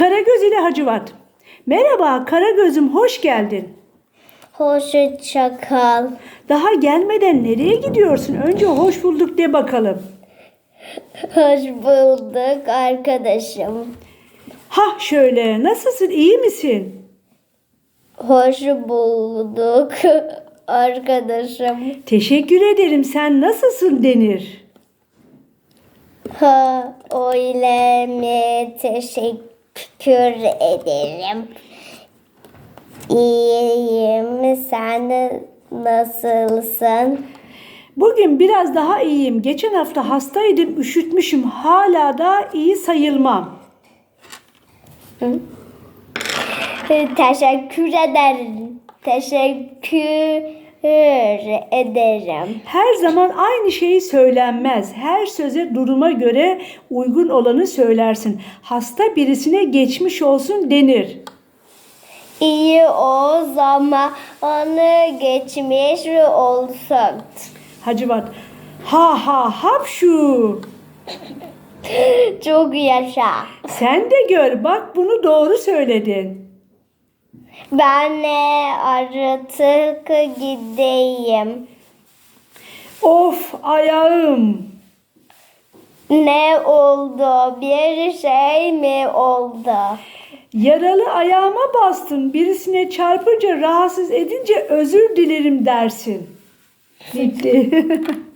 Karagöz ile Hacivat. Merhaba Karagöz'üm hoş geldin. Hoşu çakal. Daha gelmeden nereye gidiyorsun? Önce hoş bulduk de bakalım. Hoş bulduk arkadaşım. Ha şöyle nasılsın iyi misin? Hoş bulduk arkadaşım. Teşekkür ederim sen nasılsın denir. Ha öyle mi? Teşekkür ederim. İyiyim. Sen nasılsın? Bugün biraz daha iyiyim. Geçen hafta hastaydım, üşütmüşüm. Hala da iyi sayılmam. Teşekkür ederim. Teşekkür ederim. Her zaman aynı şey söylenmez. Her söze duruma göre uygun olanı söylersin. Hasta birisine geçmiş olsun denir. İyi o zamanı geçmiş olsun. Hacivat. Ha ha hapşu. Çok yaşa. Sen de gör bak bunu doğru söyledin. Ben artık gideyim. Of ayağım. Ne oldu? Bir şey mi oldu? Yaralı ayağıma bastın. Birisine çarpınca rahatsız edince özür dilerim dersin. Bitti.